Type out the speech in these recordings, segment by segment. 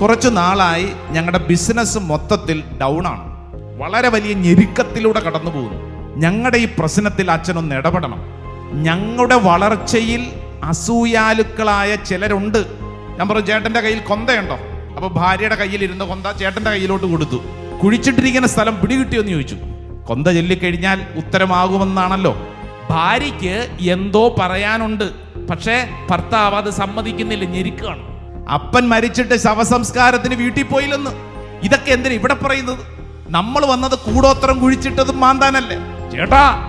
കുറച്ചു നാളായി ഞങ്ങളുടെ ബിസിനസ് മൊത്തത്തിൽ ഡൗൺ ആണ്. വളരെ വലിയ ഞെരുക്കത്തിലൂടെ കടന്നു പോകുന്നു. ഞങ്ങളുടെ ഈ പ്രശ്നത്തിൽ അച്ഛനൊന്ന് ഇടപെടണം. ഞങ്ങളുടെ വളർച്ചയിൽ അസൂയാലുക്കളായ ചിലരുണ്ട്. ഞാൻ പറഞ്ഞു ചേട്ടന്റെ കയ്യിൽ കൊന്തയുണ്ടോ? അപ്പോൾ ഭാര്യയുടെ കയ്യിൽ ഇരുന്ന കൊന്ത ചേട്ടന്റെ കയ്യിലോട്ട് കൊടുത്തു. കുഴിച്ചിട്ടിരിക്കുന്ന സ്ഥലം പിടികിട്ടിയെന്ന് ചോദിച്ചു. കൊന്ത ചൊല്ലിക്കഴിഞ്ഞാൽ ഉത്തരമാകുമെന്നാണല്ലോ. ഭാര്യയ്ക്ക് എന്തോ പറയാനുണ്ട്. പക്ഷേ ഭർത്താവ് അത് സമ്മതിക്കുന്നില്ല ഞെരുക്കാണ്. അപ്പൻ മരിച്ചിട്ട് ശവസംസ്കാരത്തിന് വീട്ടിൽ പോയില്ലെന്ന്. ഇതൊക്കെ എന്തിനാ ഇവിടെ പറയുന്നത്? നമ്മൾ വന്നത് കൂടോത്രം കുഴിച്ചിട്ടതും മാന്താനല്ലേ? ചേട്ടാ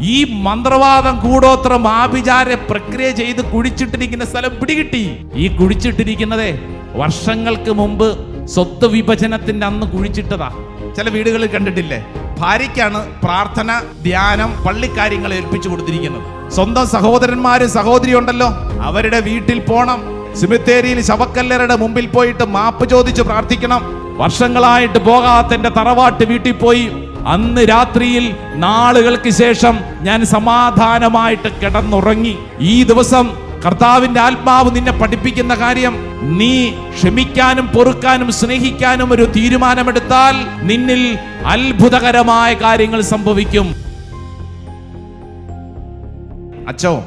ഈ മന്ത്രവാദം കൂടോത്രം ആഭിചാര പ്രക്രിയ ചെയ്ത് കുഴിച്ചിട്ടിരിക്കുന്ന സ്ഥലം പിടികിട്ടി. ഈ കുഴിച്ചിട്ടിരിക്കുന്നതേ വർഷങ്ങൾക്ക് മുമ്പ് സ്വത്ത് വിഭജനത്തിന്റെ അന്ന് കുഴിച്ചിട്ടതാ. ചില വീടുകളിൽ കണ്ടിട്ടില്ലേ? ഭാര്യയ്ക്കാണ് പ്രാർത്ഥന ധ്യാനം പള്ളിക്കാര്യങ്ങൾ ഏൽപ്പിച്ചു കൊടുത്തിരിക്കുന്നത്. സ്വന്തം സഹോദരന്മാരും സഹോദരി ഉണ്ടല്ലോ. അവരുടെ വീട്ടിൽ പോണം. സിമിത്തേരിയിൽ ശവക്കല്ലരുടെ മുമ്പിൽ പോയിട്ട് മാപ്പ് ചോദിച്ച് പ്രാർത്ഥിക്കണം. വർഷങ്ങളായിട്ട് പോകാത്ത എന്റെ തറവാട്ട് വീട്ടിൽ പോയി. അന്ന് രാത്രിയിൽ നാളുകൾക്ക് ശേഷം ഞാൻ സമാധാനമായിട്ട് കിടന്നുറങ്ങി. ഈ ദിവസം കർത്താവിന്റെ ആത്മാവ് നിന്നെ പഠിപ്പിക്കുന്ന കാര്യം നീ ക്ഷമിക്കാനും പൊറുക്കാനും സ്നേഹിക്കാനും ഒരു തീരുമാനമെടുത്താൽ നിന്നിൽ അത്ഭുതകരമായ കാര്യങ്ങൾ സംഭവിക്കും. അച്ചോ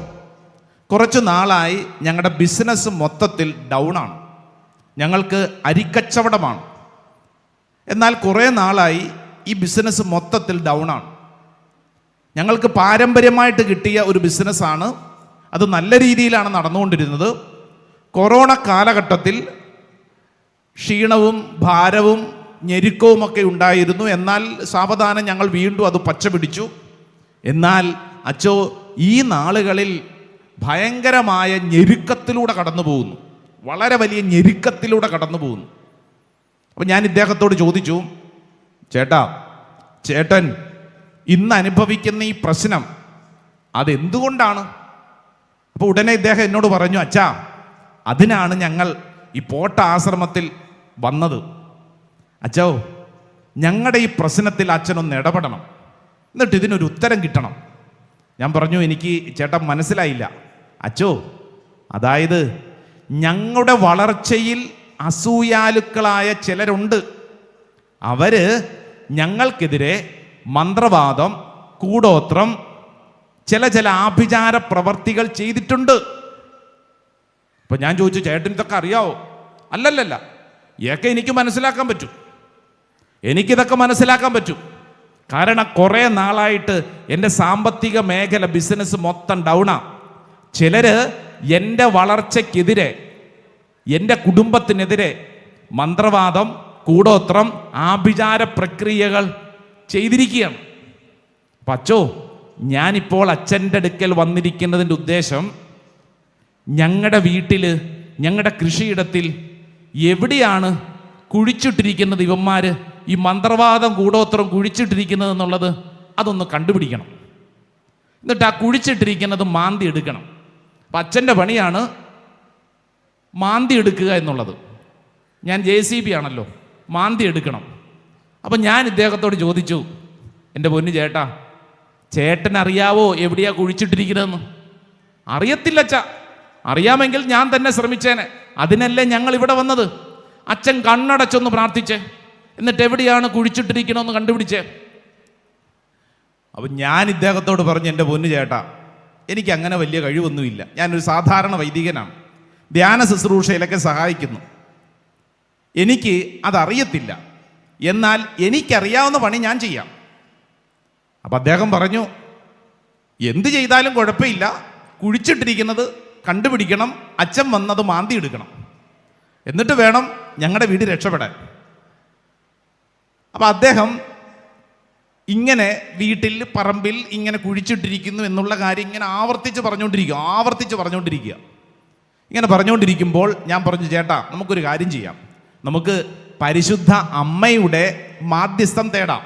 കുറച്ചു നാളായി ഞങ്ങളുടെ ബിസിനസ് മൊത്തത്തിൽ ഡൗൺ ആണ്. ഞങ്ങൾക്ക് അരിക്കച്ചവടമാണ്. എന്നാൽ കുറേ നാളായി ഈ ബിസിനസ് മൊത്തത്തിൽ ഡൗൺ ആണ്. ഞങ്ങൾക്ക് പാരമ്പര്യമായിട്ട് കിട്ടിയ ഒരു ബിസിനസ്സാണ്. അത് നല്ല രീതിയിലാണ് നടന്നുകൊണ്ടിരുന്നത്. കൊറോണ കാലഘട്ടത്തിൽ ക്ഷീണവും ഭാരവും ഞെരുക്കവും ഒക്കെ ഉണ്ടായിരുന്നു. എന്നാൽ സാവധാനം ഞങ്ങൾ വീണ്ടും അത് പച്ച പിടിച്ചു എന്നാൽ അച്ചോ ഈ നാളുകളിൽ ഭയങ്കരമായ ഞെരുക്കത്തിലൂടെ കടന്നു പോകുന്നു വളരെ വലിയ ഞെരുക്കത്തിലൂടെ കടന്നു പോകുന്നു അപ്പം ഞാൻ ഇദ്ദേഹത്തോട് ചോദിച്ചു ചേട്ടാ ചേട്ടൻ ഇന്ന് അനുഭവിക്കുന്ന ഈ പ്രശ്നം അതെന്തുകൊണ്ടാണ്? അപ്പോൾ ഉടനെ ഇദ്ദേഹം എന്നോട് പറഞ്ഞു അച്ഛാ അതിനാണ് ഞങ്ങൾ ഈ പോട്ട ആശ്രമത്തിൽ വന്നത്. അച്ഛോ ഞങ്ങളുടെ ഈ പ്രശ്നത്തിൽ അച്ഛനൊന്ന് ഇടപെടണം. എന്നിട്ട് ഇതിനൊരു ഉത്തരം കിട്ടണം. ഞാൻ പറഞ്ഞു എനിക്ക് ചേട്ടൻ മനസ്സിലായില്ല. അച്ചോ അതായത് ഞങ്ങളുടെ വളർച്ചയിൽ അസൂയാലുക്കളായ ചിലരുണ്ട്. അവർ ഞങ്ങൾക്കെതിരെ മന്ത്രവാദം കൂടോത്രം ചില ചില ആഭിചാര പ്രവർത്തികൾ ചെയ്തിട്ടുണ്ട്. അപ്പം ഞാൻ ചോദിച്ചു ചേട്ടൻ ഇതൊക്കെ അറിയാവോ? അല്ലല്ലല്ല. ഇതൊക്കെ എനിക്ക് മനസ്സിലാക്കാൻ പറ്റും. എനിക്കിതൊക്കെ മനസ്സിലാക്കാൻ പറ്റും. കാരണം കുറേ നാളായിട്ട് എന്റെ സാമ്പത്തിക മേഖല ബിസിനസ് മൊത്തം ഡൗണാ ചിലര് എന്റെ വളർച്ചയ്ക്കെതിരെ എന്റെ കുടുംബത്തിനെതിരെ മന്ത്രവാദം കൂടോത്രം ആഭിചാര പ്രക്രിയകൾ ചെയ്തിരിക്കുകയാണ്. അപ്പം അച്ചോ ഞാനിപ്പോൾ അച്ഛന്റെ അടുക്കൽ വന്നിരിക്കുന്നതിന്റെ ഉദ്ദേശം ഞങ്ങളുടെ വീട്ടിൽ ഞങ്ങളുടെ കൃഷിയിടത്തിൽ എവിടെയാണ് കുഴിച്ചിട്ടിരിക്കുന്നത് ഇവന്മാർ ഈ മന്ത്രവാദം കൂടോത്രം കുഴിച്ചിട്ടിരിക്കുന്നത് എന്നുള്ളത് അതൊന്ന് കണ്ടുപിടിക്കണം. എന്നിട്ട് ആ കുഴിച്ചിട്ടിരിക്കുന്നത് മാന്തി എടുക്കണം. അപ്പം അച്ഛന്റെ പണിയാണ് മാന്തി എടുക്കുക എന്നുള്ളത്. ഞാൻ ജെ സി ബി ആണല്ലോ മാന്തി എടുക്കണം. അപ്പം ഞാൻ ഇദ്ദേഹത്തോട് ചോദിച്ചു എന്റെ പൊന്നു ചേട്ടാ ചേട്ടൻ അറിയാവോ എവിടെയാ കുഴിച്ചിട്ടിരിക്കുന്നതെന്ന്? അറിയത്തില്ല അച്ഛ അറിയാമെങ്കിൽ ഞാൻ തന്നെ ശ്രമിച്ചേനെ. അതിനല്ലേ ഞങ്ങൾ ഇവിടെ വന്നത്? അച്ഛൻ കണ്ണടച്ചൊന്ന് പ്രാർത്ഥിച്ചേ എന്നിട്ട് എവിടെയാണ് കുഴിച്ചിട്ടിരിക്കണമെന്ന് കണ്ടുപിടിച്ചേ. അപ്പം ഞാൻ ഇദ്ദേഹത്തോട് പറഞ്ഞു എന്റെ പൊന്നു ചേട്ടാ എനിക്ക് അങ്ങനെ വലിയ കഴിവൊന്നുമില്ല. ഞാനൊരു സാധാരണ വൈദികനാണ്. ധ്യാന ശുശ്രൂഷയിലൊക്കെ സഹായിക്കുന്നു. എനിക്ക് അതറിയത്തില്ല. എന്നാൽ എനിക്കറിയാവുന്ന പണി ഞാൻ ചെയ്യാം. അപ്പം അദ്ദേഹം പറഞ്ഞു എന്ത് ചെയ്താലും കുഴപ്പമില്ല. കുഴിച്ചിട്ടിരിക്കുന്നത് കണ്ടുപിടിക്കണം. അച്ഛൻ വന്നത് മാന്തി എടുക്കണം എന്നിട്ട് വേണം ഞങ്ങളുടെ വീട് രക്ഷപ്പെടാൻ. അപ്പം അദ്ദേഹം ഇങ്ങനെ വീട്ടിൽ പറമ്പിൽ ഇങ്ങനെ കുഴിച്ചിട്ടിരിക്കുന്നു എന്നുള്ള കാര്യം ഇങ്ങനെ ആവർത്തിച്ച് പറഞ്ഞുകൊണ്ടിരിക്കുക ആവർത്തിച്ച് പറഞ്ഞുകൊണ്ടിരിക്കുക. ഇങ്ങനെ പറഞ്ഞുകൊണ്ടിരിക്കുമ്പോൾ ഞാൻ പറഞ്ഞു ചേട്ടാ നമുക്കൊരു കാര്യം ചെയ്യാം. നമുക്ക് പരിശുദ്ധ അമ്മയുടെ മാധ്യസ്ഥം തേടാം.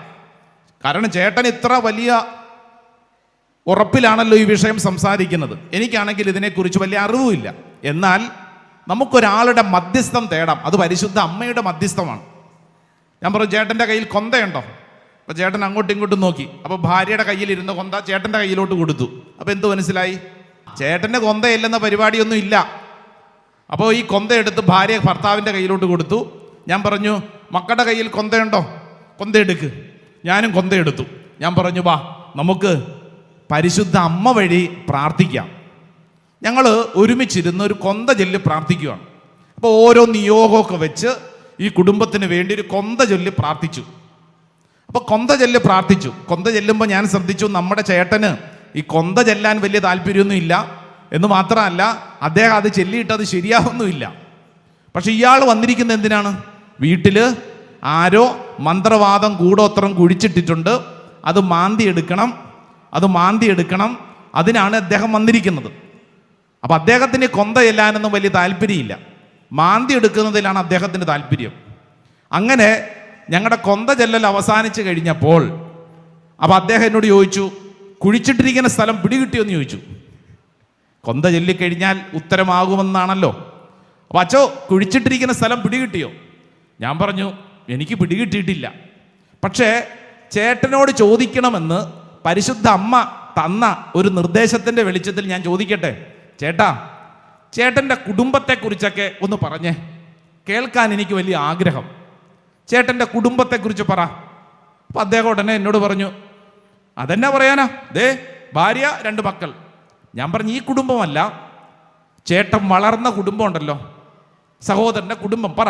കാരണം ചേട്ടൻ ഇത്ര വലിയ ഉറപ്പിലാണല്ലോ ഈ വിഷയം സംസാരിക്കുന്നത്. എനിക്കാണെങ്കിൽ ഇതിനെക്കുറിച്ച് വലിയ അറിവുമില്ല എന്നാൽ നമുക്കൊരാളുടെ മധ്യസ്ഥം തേടാം. അത് പരിശുദ്ധ അമ്മയുടെ മധ്യസ്ഥമാണ്. ഞാൻ പറഞ്ഞു ചേട്ടന്റെ കയ്യിൽ കൊന്തയുണ്ടോ? അപ്പോൾ ചേട്ടൻ അങ്ങോട്ടും ഇങ്ങോട്ടും നോക്കി. അപ്പോൾ ഭാര്യയുടെ കയ്യിൽ ഇരുന്ന കൊന്ത ചേട്ടന്റെ കയ്യിലോട്ട് കൊടുത്തു. അപ്പോൾ എന്ത് മനസ്സിലായി? ചേട്ടന്റെ കൊന്തയില്ലെന്ന പരിപാടിയൊന്നും ഇല്ല. അപ്പോൾ ഈ കൊന്ത എടുത്ത് ഭാര്യ ഭർത്താവിന്റെ കയ്യിലോട്ട് കൊടുത്തു. ഞാൻ പറഞ്ഞു മക്കളുടെ കയ്യിൽ കൊന്തയുണ്ടോ? കൊന്ത എടുക്ക്. ഞാനും കൊന്ത എടുത്തു. ഞാൻ പറഞ്ഞു വാ നമുക്ക് പരിശുദ്ധ അമ്മ വഴി പ്രാർത്ഥിക്കാം. ഞങ്ങൾ ഒരുമിച്ചിരുന്ന് ഒരു കൊന്ത ചൊല്ലി പ്രാർത്ഥിക്കുകയാണ് അപ്പോൾ ഓരോ നിയോഗമൊക്കെ വെച്ച് ഈ കുടുംബത്തിന് വേണ്ടി ഒരു കൊന്ത ചൊല്ലി പ്രാർത്ഥിച്ചു. അപ്പോൾ കൊന്ത ചെല്ല് പ്രാർത്ഥിച്ചു. കൊന്ത ചെല്ലുമ്പോൾ ഞാൻ ശ്രദ്ധിച്ചു നമ്മുടെ ചേട്ടന് ഈ കൊന്ത ചെല്ലാൻ വലിയ താല്പര്യമൊന്നും ഇല്ല എന്ന് മാത്രമല്ല അദ്ദേഹം അത് ചെല്ലിയിട്ട് അത് ശരിയാവുന്നുമില്ല. പക്ഷെ ഇയാൾ വന്നിരിക്കുന്നത് എന്തിനാണ്? വീട്ടിൽ ആരോ മന്ത്രവാദം കൂടോത്രം കുഴിച്ചിട്ടിട്ടുണ്ട്. അത് മാന്തി എടുക്കണം അത് മാന്തി എടുക്കണം. അതിനാണ് അദ്ദേഹം വന്നിരിക്കുന്നത്. അപ്പം അദ്ദേഹത്തിന് കൊന്ത ചെല്ലാനൊന്നും വലിയ താല്പര്യമില്ല. മാന്തി എടുക്കുന്നതിലാണ് അദ്ദേഹത്തിന്റെ താല്പര്യം. അങ്ങനെ ഞങ്ങളുടെ കൊന്ത ചെല്ലൽ അവസാനിച്ചു കഴിഞ്ഞപ്പോൾ അപ്പോൾ അദ്ദേഹം എന്നോട് ചോദിച്ചു കുഴിച്ചിട്ടിരിക്കുന്ന സ്ഥലം പിടികിട്ടിയെന്ന് ചോദിച്ചു. കൊന്ത ചൊല്ലിക്കഴിഞ്ഞാൽ ഉത്തരമാകുമെന്നാണല്ലോ. അപ്പോൾ അച്ചോ കുഴിച്ചിട്ടിരിക്കുന്ന സ്ഥലം പിടികിട്ടിയോ? ഞാൻ പറഞ്ഞു എനിക്ക് പിടികിട്ടിയിട്ടില്ല. പക്ഷേ ചേട്ടനോട് ചോദിക്കണമെന്ന് പരിശുദ്ധ അമ്മ തന്ന ഒരു നിർദ്ദേശത്തിന്റെ വെളിച്ചത്തിൽ ഞാൻ ചോദിക്കട്ടെ. ചേട്ടാ ചേട്ടന്റെ കുടുംബത്തെക്കുറിച്ചൊക്കെ ഒന്ന് പറഞ്ഞേ. കേൾക്കാൻ എനിക്ക് വലിയ ആഗ്രഹം. ചേട്ടന്റെ കുടുംബത്തെക്കുറിച്ച് പറ. അപ്പം അദ്ദേഹം ഉടനെ എന്നോട് പറഞ്ഞു അതെന്നാ പറയാനാ? ദേ ഭാര്യ രണ്ട് മക്കൾ. ഞാൻ പറഞ്ഞു ഈ കുടുംബമല്ല ചേട്ടൻ വളർന്ന കുടുംബം ഉണ്ടല്ലോ സഹോദരന്റെ കുടുംബം പറ.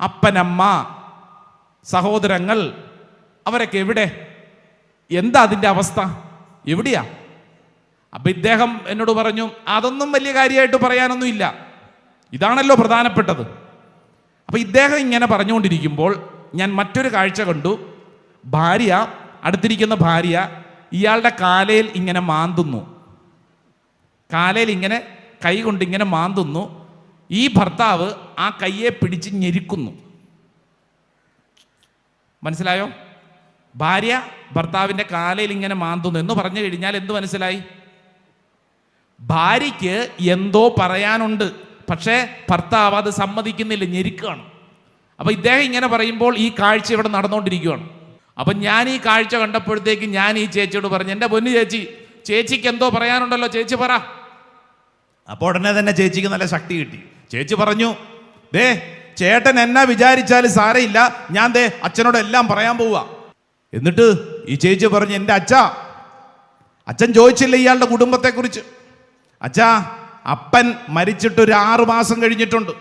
അപ്പനമ്മ സഹോദരങ്ങൾ അവരൊക്കെ എവിടെ? എന്താ അതിന്റെ അവസ്ഥ? എവിടെയാ? അപ്പം ഇദ്ദേഹം എന്നോട് പറഞ്ഞു അതൊന്നും വലിയ കാര്യമായിട്ട് പറയാനൊന്നുമില്ല. ഇതാണല്ലോ പ്രധാനപ്പെട്ടത്. അപ്പൊ ഇദ്ദേഹം ഇങ്ങനെ പറഞ്ഞുകൊണ്ടിരിക്കുമ്പോൾ ഞാൻ മറ്റൊരു കാഴ്ച കണ്ടു. ഭാര്യ അടുത്തിരിക്കുന്ന ഭാര്യ ഇയാളുടെ കാലയിൽ ഇങ്ങനെ മാന്തുന്നു. കാലയിൽ ഇങ്ങനെ കൈ കൊണ്ട് ഇങ്ങനെ മാന്തുന്നു. ഈ ഭർത്താവ് ആ കയ്യെ പിടിച്ച് ഞെരുക്കുന്നു. മനസ്സിലായോ? ഭാര്യ ഭർത്താവിന്റെ കാലയിൽ ഇങ്ങനെ മാന്തുന്നു. എന്ന് പറഞ്ഞു കഴിഞ്ഞാൽ എന്ത് മനസ്സിലായി? ഭാര്യയ്ക്ക് എന്തോ പറയാനുണ്ട്. പക്ഷേ ഭർത്താവ് അത് സമ്മതിക്കുന്നില്ല ഞെരുക്കുകയാണ് അപ്പോൾ ഇദ്ദേഹം ഇങ്ങനെ പറയുമ്പോൾ ഈ കാഴ്ച ഇവിടെ നടന്നുകൊണ്ടിരിക്കുകയാണ്. അപ്പം ഞാൻ ഈ കാഴ്ച കണ്ടപ്പോഴത്തേക്ക് ഞാൻ ഈ ചേച്ചിയോട് പറഞ്ഞു എന്റെ പൊന്നു ചേച്ചി ചേച്ചിക്ക് എന്തോ പറയാനുണ്ടല്ലോ ചേച്ചി പറ. അപ്പോൾ ഉടനെ തന്നെ ചേച്ചിക്ക് നല്ല ശക്തി കിട്ടി. ചേച്ചി പറഞ്ഞു ദേ ചേട്ടൻ എന്നാ വിചാരിച്ചാലും സാരയില്ല ഞാൻ ദേ അച്ഛനോട് എല്ലാം പറയാൻ പോവുക എന്നിട്ട് ഈ ചേച്ചി പറഞ്ഞു എന്റെ അച്ഛ അച്ഛൻ ചോദിച്ചില്ല ഇയാളുടെ കുടുംബത്തെക്കുറിച്ച്. അച്ഛാ അപ്പൻ മരിച്ചിട്ട് ഒരു ആറു മാസം കഴിഞ്ഞിട്ടുണ്ട്.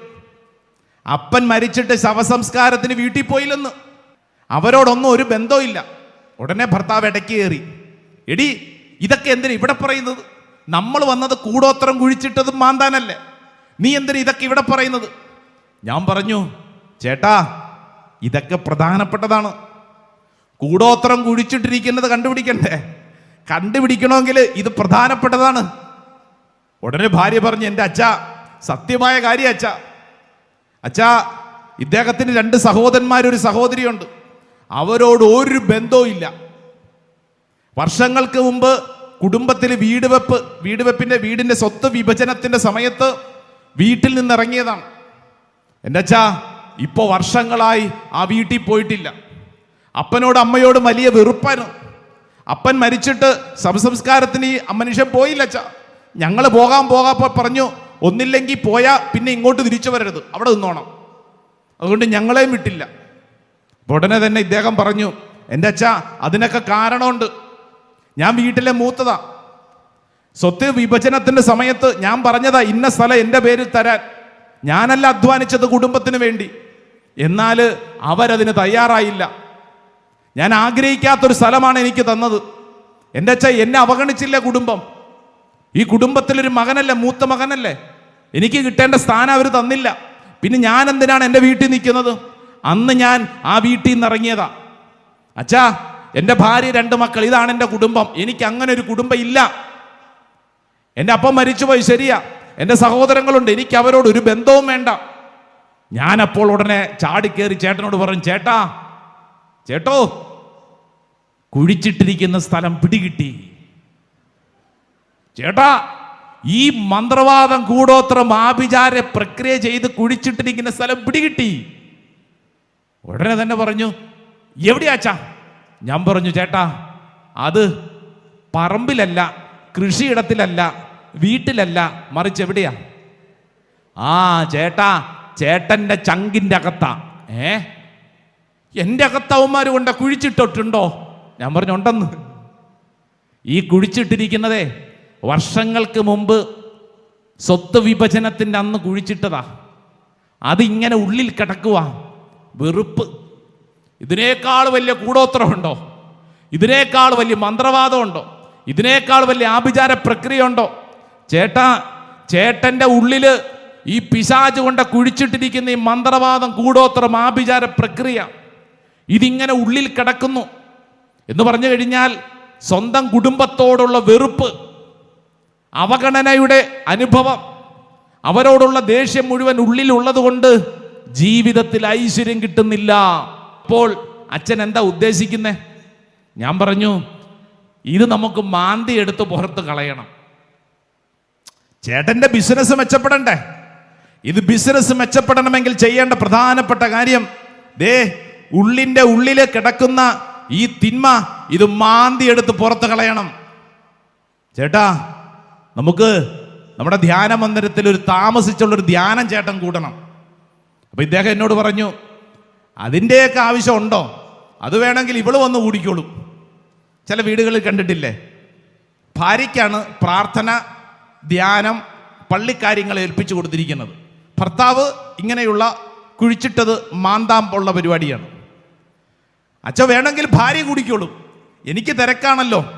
അപ്പൻ മരിച്ചിട്ട് ശവസംസ്കാരത്തിന് വീട്ടിൽ പോയില്ലെന്ന്. അവരോടൊന്നും ഒരു ബന്ധമില്ല ഉടനെ ഭർത്താവ് ഇടയ്ക്ക് കയറി. എടി ഇതൊക്കെ എന്തിനാ ഇവിടെ പറയുന്നത്? നമ്മൾ വന്നത് കൂടോത്രം കുഴിച്ചിട്ടതും മാന്താനല്ലേ? നീ എന്തിനാ ഇതൊക്കെ ഇവിടെ പറയുന്നത്? ഞാൻ പറഞ്ഞു ചേട്ടാ ഇതൊക്കെ പ്രധാനപ്പെട്ടതാണ്. കൂടോത്രം കുഴിച്ചിട്ടിരിക്കുന്നത് കണ്ടുപിടിക്കണ്ടേ? കണ്ടുപിടിക്കണമെങ്കിൽ ഇത് പ്രധാനപ്പെട്ടതാണ്. ഉടനെ ഭാര്യ പറഞ്ഞു എന്റെ അച്ഛ സത്യമായ കാര്യം അച്ഛ. അച്ഛാ ഇദ്ദേഹത്തിന് രണ്ട് സഹോദരന്മാരൊരു സഹോദരിയുണ്ട്. അവരോട് ഒരു ബന്ധവും ഇല്ല. വർഷങ്ങൾക്ക് മുമ്പ് കുടുംബത്തിൽ വീട് വെപ്പ് വീട് വെപ്പിന്റെ വീടിന്റെ സ്വത്ത് വിഭജനത്തിന്റെ സമയത്ത് വീട്ടിൽ നിന്നിറങ്ങിയതാണ്. എന്റെ അച്ഛാ ഇപ്പോൾ വർഷങ്ങളായി ആ വീട്ടിൽ പോയിട്ടില്ല. അപ്പനോട് അമ്മയോട് വലിയ വെറുപ്പായിരുന്നു. അപ്പൻ മരിച്ചിട്ട് സംസംസ്കാരത്തിന് ഈ മനുഷ്യൻ പോയില്ല അച്ഛാ. ഞങ്ങൾ പോകാൻ പോകാപ്പോൾ പറഞ്ഞു ഒന്നില്ലെങ്കിൽ പോയാൽ പിന്നെ ഇങ്ങോട്ട് തിരിച്ചു വരരുത് അവിടെ നിന്നോണം. അതുകൊണ്ട് ഞങ്ങളെയും വിട്ടില്ല. ഉടനെ തന്നെ ഇദ്ദേഹം പറഞ്ഞു എന്റെ അച്ഛ അതിനൊക്കെ കാരണമുണ്ട്. ഞാൻ വീട്ടിലെ മൂത്തതാ. സ്വത്ത് വിഭജനത്തിന്റെ സമയത്ത് ഞാൻ പറഞ്ഞതാ ഇന്ന സ്ഥലം എന്റെ പേരിൽ തരാൻ. ഞാനല്ല അധ്വാനിച്ചത് കുടുംബത്തിന് വേണ്ടി. എന്നാൽ അവരതിന് തയ്യാറായില്ല. ഞാൻ ആഗ്രഹിക്കാത്തൊരു സ്ഥലമാണ് എനിക്ക് തന്നത്. എന്റെ അച്ഛ എന്നെ അവഗണിച്ചില്ല കുടുംബം. ഈ കുടുംബത്തിലൊരു മകനല്ലേ മൂത്ത മകനല്ലേ? എനിക്ക് കിട്ടേണ്ട സ്ഥാനം അവർ തന്നില്ല. പിന്നെ ഞാൻ എന്തിനാണ് എന്റെ വീട്ടിൽ നിൽക്കുന്നത്? അന്ന് ഞാൻ ആ വീട്ടിൽ നിന്ന് ഇറങ്ങിയതാ. അച്ഛാ എന്റെ ഭാര്യ രണ്ട് മക്കൾ ഇതാണ് എന്റെ കുടുംബം. എനിക്ക് അങ്ങനെ ഒരു കുടുംബം ഇല്ല. എന്റെ അപ്പം മരിച്ചുപോയി ശരിയാ. എന്റെ സഹോദരങ്ങളുണ്ട് എനിക്ക് അവരോട് ഒരു ബന്ധവും വേണ്ട. ഞാൻ അപ്പോൾ ഉടനെ ചാടിക്കേറി ചേട്ടനോട് പറഞ്ഞു ചേട്ടാ ചേട്ടോ കുഴിച്ചിട്ടിരിക്കുന്ന സ്ഥലം പിടികിട്ടി. ചേട്ടാ ഈ മന്ത്രവാദം കൂടോത്രം ആഭിചാര പ്രക്രിയ ചെയ്ത് കുഴിച്ചിട്ടിരിക്കുന്ന സ്ഥലം പിടികിട്ടി. ഉടനെ തന്നെ പറഞ്ഞു എവിടെയാച്ചാ ഞാൻ പറഞ്ഞു ചേട്ടാ അത് പറമ്പിലല്ല കൃഷിയിടത്തിലല്ല വീട്ടിലല്ല മറിച്ച് എവിടെയാ? ആ ചേട്ടാ ചേട്ടന്റെ ചങ്കിന്റെ അകത്താ. ഏ? എന്റെ അകത്തവന്മാർ കൊണ്ട് കുഴിച്ചിട്ടിട്ടുണ്ടോ? ഞാൻ പറഞ്ഞു ഉണ്ടെന്ന്. ഈ കുഴിച്ചിട്ടിരിക്കുന്നതേ വർഷങ്ങൾക്ക് മുമ്പ് സ്വത്ത് വിഭജനത്തിന്റെ അന്ന് കുഴിച്ചിട്ടതാ. അതിങ്ങനെ ഉള്ളിൽ കിടക്കുക വെറുപ്പ്. ഇതിനേക്കാൾ വലിയ കൂടോത്രമുണ്ടോ? ഇതിനേക്കാൾ വലിയ മന്ത്രവാദമുണ്ടോ? ഇതിനേക്കാൾ വലിയ ആഭിചാര പ്രക്രിയ ഉണ്ടോ ചേട്ടാ ചേട്ടന്റെ ഉള്ളിൽ ഈ പിശാജ് കൊണ്ട് കുഴിച്ചിട്ടിരിക്കുന്ന ഈ മന്ത്രവാദം കൂടോത്രം ആഭിചാര പ്രക്രിയ ഇതിങ്ങനെ ഉള്ളിൽ കിടക്കുന്നു. എന്ന് പറഞ്ഞു കഴിഞ്ഞാൽ സ്വന്തം കുടുംബത്തോടുള്ള വെറുപ്പ് അവഗണനയുടെ അനുഭവം. അവരോടുള്ള ദേഷ്യം മുഴുവൻ ഉള്ളിലുള്ളതുകൊണ്ട് ജീവിതത്തിൽ ഐശ്വര്യം കിട്ടുന്നില്ല. അപ്പോൾ അച്ഛൻ എന്താ ഉദ്ദേശിക്കുന്നത് ഞാൻ പറഞ്ഞു ഇത് നമുക്ക് മാന്തി എടുത്ത് പുറത്ത് കളയണം. ചേട്ടന്റെ ബിസിനസ് മെച്ചപ്പെടണ്ടേ? ഇത് ബിസിനസ് മെച്ചപ്പെടണമെങ്കിൽ ചെയ്യേണ്ട പ്രധാനപ്പെട്ട കാര്യം ദേ ഉള്ളിന്റെ ഉള്ളിൽ കിടക്കുന്ന ഈ തിന്മ ഇത് മാന്തി എടുത്ത് പുറത്ത് കളയണം. ചേട്ടാ നമുക്ക് നമ്മുടെ ധ്യാന മന്ദിരത്തിൽ ഒരു താമസിച്ചുള്ളൊരു ധ്യാനം ചേട്ടൻ കൂടണം അപ്പൊ ഇദ്ദേഹം എന്നോട് പറഞ്ഞു അതിന്റെയൊക്കെ ആവശ്യമുണ്ടോ അത് വേണമെങ്കിൽ ഇവൾ വന്ന് കൂടിക്കോളും. ചില വീടുകളിൽ കണ്ടിട്ടില്ലേ? ഭാര്യയ്ക്കാണ് പ്രാർത്ഥന ധ്യാനം പള്ളിക്കാര്യങ്ങൾ ഏൽപ്പിച്ചു കൊടുത്തിരിക്കുന്നത്. ഭർത്താവ് ഇങ്ങനെയുള്ള കുഴിച്ചിട്ടത് മാന്താം ഉള്ള പരിപാടിയാണ്. അച്ഛ വേണമെങ്കിൽ ഭാര്യ കുടിക്കോളും. എനിക്ക് തിരക്കാണല്ലോ.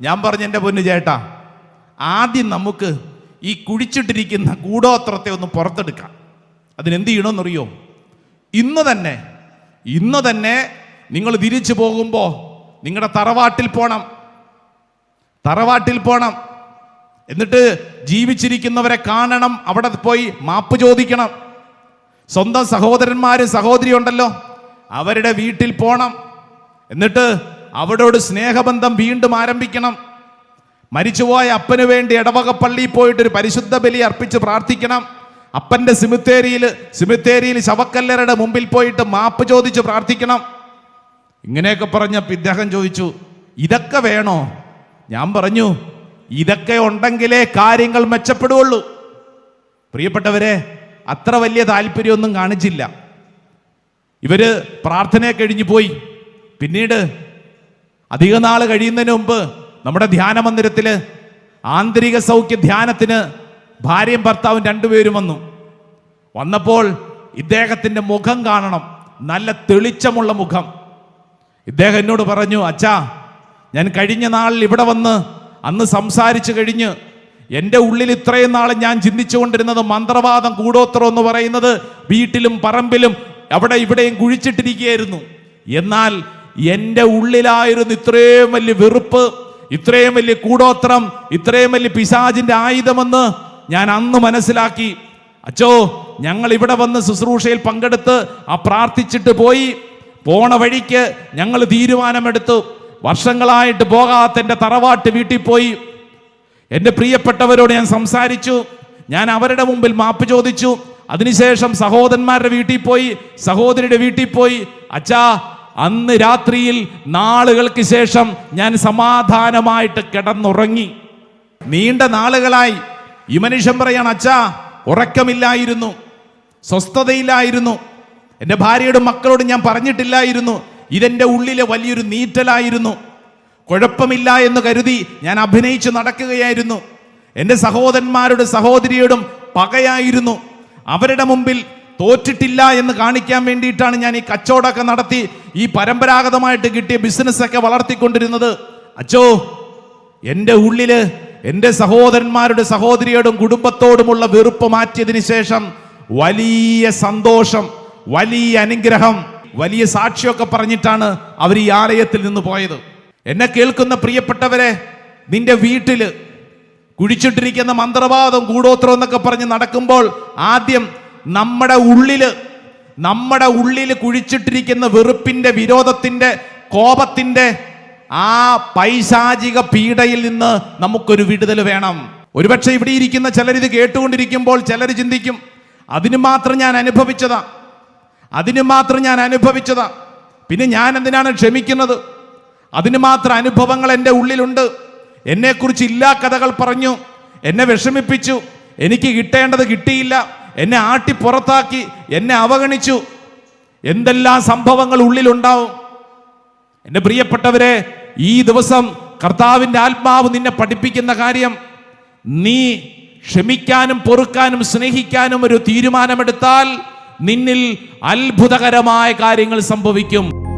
ഞാൻ പറഞ്ഞു എന്റെ പൊന്നു ചേട്ടാ ആദ്യം നമുക്ക് ഈ കുഴിച്ചിട്ടിരിക്കുന്ന കൂടോത്രത്തെ ഒന്ന് പുറത്തെടുക്കാം. അതിനെന്ത് ചെയ്യണമെന്നറിയോ? ഇന്ന് തന്നെ ഇന്ന് തന്നെ നിങ്ങൾ തിരിച്ചു പോകുമ്പോൾ നിങ്ങളുടെ തറവാട്ടിൽ പോണം. തറവാട്ടിൽ പോണം. എന്നിട്ട് ജീവിച്ചിരിക്കുന്നവരെ കാണണം അവിടെ പോയി മാപ്പ് ചോദിക്കണം. സ്വന്തം സഹോദരന്മാരും സഹോദരി ഉണ്ടല്ലോ അവരുടെ വീട്ടിൽ പോണം. എന്നിട്ട് അവരോട് സ്നേഹബന്ധം വീണ്ടും ആരംഭിക്കണം. മരിച്ചുപോയ അപ്പന് വേണ്ടി ഇടവക പള്ളിയിൽ പോയിട്ട് ഒരു പരിശുദ്ധ ബലി അർപ്പിച്ച് പ്രാർത്ഥിക്കണം. അപ്പന്റെ സിമിത്തേരിയിൽ സിമിത്തേരിയിൽ ശവക്കല്ലരുടെ മുമ്പിൽ പോയിട്ട് മാപ്പ് ചോദിച്ച് പ്രാർത്ഥിക്കണം. ഇങ്ങനെയൊക്കെ പറഞ്ഞപ്പോൾ ഇദ്ദേഹം ചോദിച്ചു ഇതൊക്കെ വേണോ? ഞാൻ പറഞ്ഞു ഇതൊക്കെ ഉണ്ടെങ്കിലേ കാര്യങ്ങൾ മെച്ചപ്പെടുകയുള്ളൂ പ്രിയപ്പെട്ടവരെ അത്ര വലിയ താല്പര്യമൊന്നും കാണിച്ചില്ല. ഇവർ പ്രാർത്ഥനയെ കഴിഞ്ഞു പോയി. പിന്നീട് അധിക നാൾ കഴിയുന്നതിന് മുമ്പ് നമ്മുടെ ധ്യാന മന്ദിരത്തിൽ ആന്തരിക സൗഖ്യ ധ്യാനത്തിന് ഭാര്യയും ഭർത്താവും രണ്ടുപേരും വന്നു. വന്നപ്പോൾ ഇദ്ദേഹത്തിന്റെ മുഖം കാണണം. നല്ല തെളിച്ചമുള്ള മുഖം. ഇദ്ദേഹം എന്നോട് പറഞ്ഞു അച്ഛാ ഞാൻ കഴിഞ്ഞ നാളിൽ ഇവിടെ വന്ന് അന്ന് സംസാരിച്ചു കഴിഞ്ഞ് എന്റെ ഉള്ളിൽ ഇത്രയും നാൾ ഞാൻ ചിന്തിച്ചുകൊണ്ടിരുന്നത് മന്ത്രവാദം കൂടോത്രം എന്ന് പറയുന്നത് വീട്ടിലും പറമ്പിലും അവിടെ ഇവിടെയും കുഴിച്ചിട്ടിരിക്കുകയായിരുന്നു. എന്നാൽ എന്റെ ഉള്ളിലായിരുന്നു ഇത്രയും വലിയ വെറുപ്പ്. ഇത്രയും വലിയ കൂടോത്രം ഇത്രയും വലിയ പിശാജിന്റെ ആയുധമെന്ന് ഞാൻ അന്ന് മനസ്സിലാക്കി. അച്ചോ ഞങ്ങൾ ഇവിടെ വന്ന് ശുശ്രൂഷയിൽ പങ്കെടുത്ത് ആ പ്രാർത്ഥിച്ചിട്ട് പോയി. പോണ വഴിക്ക് ഞങ്ങൾ തീരുമാനമെടുത്തു. വർഷങ്ങളായിട്ട് പോകാത്ത എന്റെ തറവാട്ട് വീട്ടിൽ പോയി. എന്റെ പ്രിയപ്പെട്ടവരോട് ഞാൻ സംസാരിച്ചു. ഞാൻ അവരുടെ മുമ്പിൽ മാപ്പ് ചോദിച്ചു. അതിനുശേഷം സഹോദരന്മാരുടെ വീട്ടിൽ പോയി. സഹോദരിയുടെ വീട്ടിൽ പോയി. അച്ഛാ അന്ന് രാത്രിയിൽ നാളുകൾക്ക് ശേഷം ഞാൻ സമാധാനമായിട്ട് കിടന്നുറങ്ങി. നീണ്ട നാളുകളായി. ഈ മനുഷ്യൻ പറയാണ് അച്ഛാ ഉറക്കമില്ലായിരുന്നു. സ്വസ്ഥതയില്ലായിരുന്നു. എന്റെ ഭാര്യയുടെ മക്കളോട് ഞാൻ പറഞ്ഞിട്ടില്ലായിരുന്നു. ഇതെന്റെ ഉള്ളിലെ വലിയൊരു നീറ്റലായിരുന്നു. കുഴപ്പമില്ല എന്ന് കരുതി ഞാൻ അഭിനയിച്ച് നടക്കുകയായിരുന്നു. എന്റെ സഹോദരന്മാരുടെ സഹോദരിയോടും പകയായിരുന്നു. അവരുടെ മുമ്പിൽ തോറ്റിട്ടില്ല എന്ന് കാണിക്കാൻ വേണ്ടിയിട്ടാണ് ഞാൻ ഈ കച്ചവടമൊക്കെ നടത്തി ഈ പരമ്പരാഗതമായിട്ട് കിട്ടിയ ബിസിനസ്സൊക്കെ വളർത്തിക്കൊണ്ടിരുന്നത്. അച്ചോ എന്റെ ഉള്ളിൽ എന്റെ സഹോദരന്മാരുടെ സഹോദരിയോടും കുടുംബത്തോടുമുള്ള വെറുപ്പ് മാറ്റിയതിന് ശേഷം വലിയ സന്തോഷം വലിയ അനുഗ്രഹം വലിയ സാക്ഷിയൊക്കെ പറഞ്ഞിട്ടാണ് അവർ ഈ ആലയത്തിൽ നിന്ന് പോയത്. എന്നെ കേൾക്കുന്ന പ്രിയപ്പെട്ടവരെ നിന്റെ വീട്ടിൽ കുഴിച്ചിട്ടിരിക്കുന്ന മന്ത്രവാദം കൂടോത്രം എന്നൊക്കെ പറഞ്ഞ് നടക്കുമ്പോൾ ആദ്യം നമ്മുടെ ഉള്ളിൽ നമ്മുടെ ഉള്ളിൽ കുഴിച്ചിട്ടിരിക്കുന്ന വെറുപ്പിന്റെ വിരോധത്തിന്റെ കോപത്തിന്റെ ആ പൈശാചിക പീഡയിൽ നിന്ന് നമുക്കൊരു വിടുതൽ വേണം. ഒരുപക്ഷെ ഇവിടെ ഇരിക്കുന്ന ചിലരിത് കേട്ടുകൊണ്ടിരിക്കുമ്പോൾ ചിലർ ചിന്തിക്കും അതിന് മാത്രം ഞാൻ അനുഭവിച്ചതാ അതിന് മാത്രം ഞാൻ അനുഭവിച്ചതാ പിന്നെ ഞാൻ എന്തിനാണ് ക്ഷമിക്കുന്നത്? അതിന് മാത്രം അനുഭവങ്ങൾ എന്റെ ഉള്ളിലുണ്ട്. എന്നെക്കുറിച്ച് ഇല്ലാ കഥകൾ പറഞ്ഞു എന്നെ വിഷമിപ്പിച്ചു എനിക്ക് കിട്ടേണ്ടത് കിട്ടിയില്ല എന്നെ ആട്ടി പുറത്താക്കി എന്നെ അവഗണിച്ചു. എന്തെല്ലാം സംഭവങ്ങൾ ഉള്ളിലുണ്ടാവും? എന്റെ പ്രിയപ്പെട്ടവരെ ഈ ദിവസം കർത്താവിന്റെ ആത്മാവ് നിന്നെ പഠിപ്പിക്കുന്ന കാര്യം നീ ക്ഷമിക്കാനും പൊറുക്കാനും സ്നേഹിക്കാനും ഒരു തീരുമാനമെടുത്താൽ നിന്നിൽ അത്ഭുതകരമായ കാര്യങ്ങൾ സംഭവിക്കും.